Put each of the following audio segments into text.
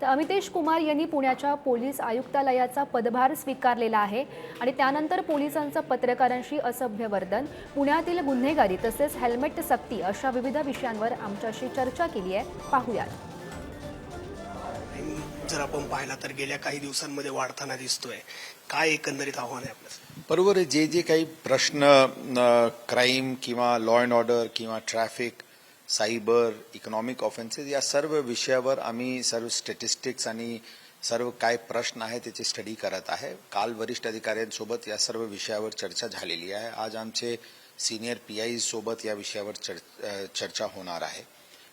तर अमितेश कुमार यांनी पुण्याच्या पोलीस आयुक्तालयाचा पदभार स्वीकारलेला आहे आणि त्यानंतर पोलिसांचं पत्रकारांशी असभ्य वर्तन पुण्यातील गुन्हेगारी तसेच हेल्मेट सक्ती अशा विविध विषयांवर आमच्याशी चर्चा केली आहे. पाहूयात. जर आपण पाहिला तर गेल्या काही दिवसांमध्ये वाढताना दिसतोय. काय एकंदरीत आव्हान आहे आपलं बरोबर जे जे काही प्रश्न क्राईम किंवा लॉ अँड ऑर्डर किंवा ट्रॅफिक सायबर इकॉनॉमिक ऑफेन्सेस या सर्व विषयावर आम्ही सर्व स्टॅटिस्टिक्स आणि सर्व काय प्रश्न आहे त्याची स्टडी करत आहे. काल वरिष्ठ अधिकाऱ्यांसोबत या सर्व विषयावर चर्चा झालेली आहे. आज आमचे सिनियर पी आय सोबत या विषयावर चर्चा होणार आहे.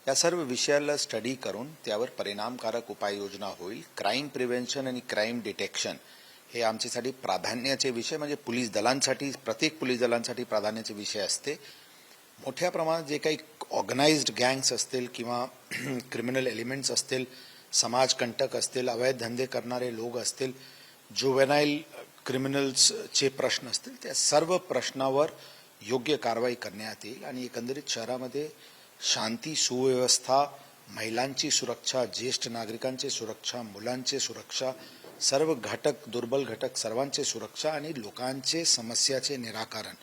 या सर्व विषयाला स्टडी करून त्यावर परिणामकारक उपाययोजना होईल. क्राईम प्रिव्हेन्शन आणि क्राईम डिटेक्शन हे आमच्यासाठी प्राधान्याचे विषय म्हणजे पोलीस दलांसाठी प्रत्येक पोलीस दलांसाठी प्राधान्याचे विषय असते. मोठ्या प्रमाणात जे काही ऑर्गनाइज्ड गँग्स असतील किंवा क्रिमिनल एलिमेंट्स असतील समाजकंटक असतील अवैध धंदे करणारे लोक असतील जुवेनाईल क्रिमिनल्सचे प्रश्न असतील त्या सर्व प्रश्नावर योग्य कारवाई करण्यात येईल आणि एकंदरीत शहरामध्ये शांती सुव्यवस्था महिलांची सुरक्षा ज्येष्ठ नागरिकांची सुरक्षा मुलांची सुरक्षा सर्व घटक दुर्बल घटक सर्वांची सुरक्षा आणि लोकांचे समस्याचे निराकरण.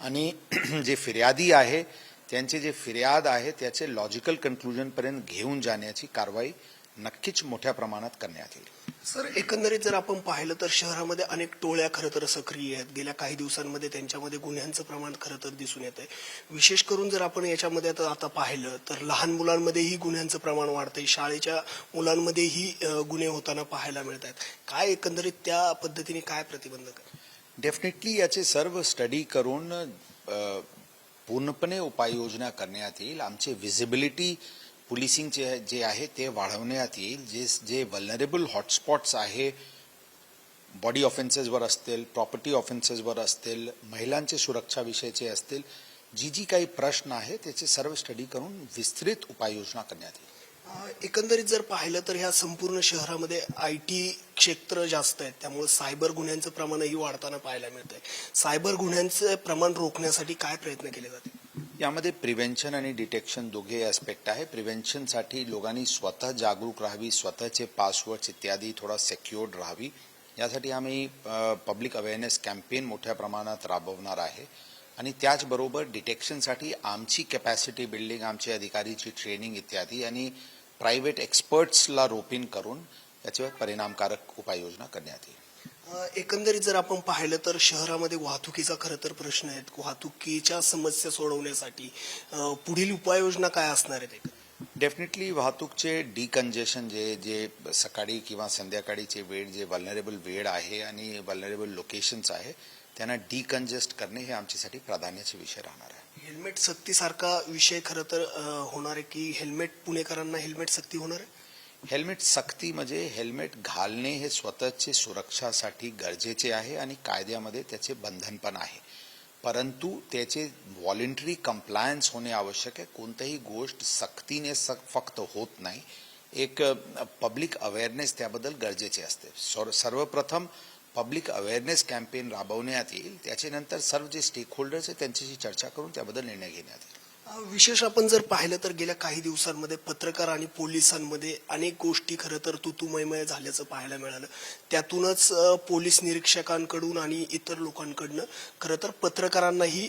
आणि जे फिर्यादी आहे त्यांचे जे फिर्याद आहे त्याचे लॉजिकल कन्क्लुजनपर्यंत घेऊन जाण्याची कारवाई नक्कीच मोठ्या प्रमाणात करण्यात येईल. सर एकंदरीत जर आपण पाहिलं तर शहरामध्ये अनेक टोळ्या खरं तर सक्रिय आहेत. गेल्या काही दिवसांमध्ये त्यांच्यामध्ये गुन्ह्यांचं प्रमाण खरं तर दिसून येत आहे विशेष करून जर आपण याच्यामध्ये आता आता पाहिलं तर लहान मुलांमध्येही गुन्ह्यांचं प्रमाण वाढतंय. शाळेच्या मुलांमध्येही गुन्हे होताना पाहायला मिळत आहेत काय एकंदरीत त्या पद्धतीने काय प्रतिबंधक? डेफिनेटली याचे सर्व स्टडी करून पूर्णपणे उपाययोजना करण्यात येईल. आमचे व्हिजिबिलिटी पोलिसिंगचे जे आहे ते वाढवण्यात येईल. जे जे वल्नरेबल हॉटस्पॉट्स आहे बॉडी ऑफेन्सेसवर असतील प्रॉपर्टी ऑफेन्सेसवर असतील महिलांचे सुरक्षाविषयीचे असतील जी जी काही प्रश्न आहे त्याचे सर्व स्टडी करून विस्तृत उपाययोजना करण्यात येईल. एकंदरीत जर पाहिलं तर ह्या संपूर्ण शहरामध्ये आय टी क्षेत्र जास्त आहेत. त्यामुळे सायबर गुन्ह्यांचं प्रमाणही वाढताना पाहायला मिळत आहे सायबर गुन्ह्यांचं प्रमाण रोखण्यासाठी काय प्रयत्न केले जाते यामध्ये प्रिव्हेन्शन आणि डिटेक्शन दोघे ॲस्पेक्ट आहे. प्रिव्हेन्शनसाठी लोकांनी स्वतः जागरूक राहावी स्वतःचे पासवर्ड्स इत्यादी थोडा सेक्युअर्ड राहावी. यासाठी आम्ही पब्लिक अवेअरनेस कॅम्पेन मोठ्या प्रमाणात राबवणार आहे. आणि त्याचबरोबर डिटेक्शनसाठी आमची कॅपॅसिटी बिल्डिंग आमच्या अधिकारीची ट्रेनिंग इत्यादी. आणि प्रायव्हेट एक्सपर्ट्सला रोपिन करून याच्यावर परिणामकारक उपाययोजना करण्यात येईल. एकंदरीत जर आपण पाहिलं तर शहरामध्ये वाहतुकीचा खरं तर प्रश्न आहे वाहतुकीच्या समस्या सोडवण्यासाठी पुढील उपाययोजना काय असणार आहेत? डेफिनेटली वाहतूकचे डिकंजेशन जे जे सकाळी किंवा संध्याकाळीचे वेळ जे वल्नरेबल वेळ आहे आणि वल्नरेबल लोकेशन्स आहे त्यांना डिकंजेस्ट करणे हे आमच्यासाठी प्राधान्याचे विषय राहणार आहे. हेल्मेट सक्तीसारखा विषय खरं तर होणार आहे की हेल्मेट पुणेकरांना हेल्मेट सक्ती होणार आहे? हेल्मेट सक्ती म्हणजे हेल्मेट घालणे हे स्वतःचे सुरक्षासाठी गरजेचे आहे आणि कायद्यामध्ये त्याचे बंधन पण आहे. परंतु त्याचे व्हॉलेंटरी कंप्लायन्स होणे आवश्यक आहे. कोणतीही गोष्ट सक्तीने सक फक्त होत नाही. एक पब्लिक अवेअरनेस त्याबद्दल गरजेचे असते. सर्वप्रथम पब्लिक अवेअरनेस कॅम्पेन राबवण्यात येईल त्याच्यानंतर सर्व जे स्टेक होल्डर्स आहेत त्यांच्याशी चर्चा करून त्याबद्दल निर्णय घेण्यात येईल. विशेष आपण जर पाहिलं तर गेल्या काही दिवसांमध्ये पत्रकार आणि पोलिसांमध्ये अनेक गोष्टी खरं तर तुतुमयमय झाल्याचं पाहायला मिळालं. त्यातूनच पोलीस निरीक्षकांकडून आणि इतर लोकांकडनं खरं तर पत्रकारांनाही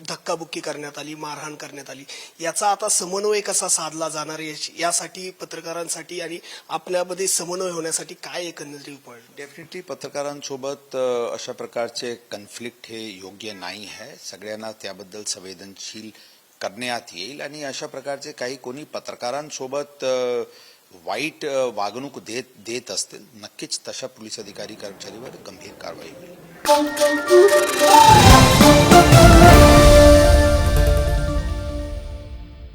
धक्काबुक्की करण्यात आली मारहाण करण्यात आली. याचा आता समन्वय कसा साधला जाणार याची- यासाठी पत्रकारांसाठी आणि आपल्यामध्ये समन्वय होण्यासाठी काय एकंदरीत उपाय? डेफिनेटली पत्रकारांसोबत अशा प्रकारचे कन्फ्लिक्ट हे योग्य नाही आहे. सगळ्यांना त्याबद्दल संवेदनशील करण्यात येईल आणि अशा प्रकारचे काही कोणी पत्रकारांसोबत वाईट वागणूक देत देत असतील नक्कीच तशा पोलीस अधिकारी कर्मचारीवर गंभीर कारवाई होईल.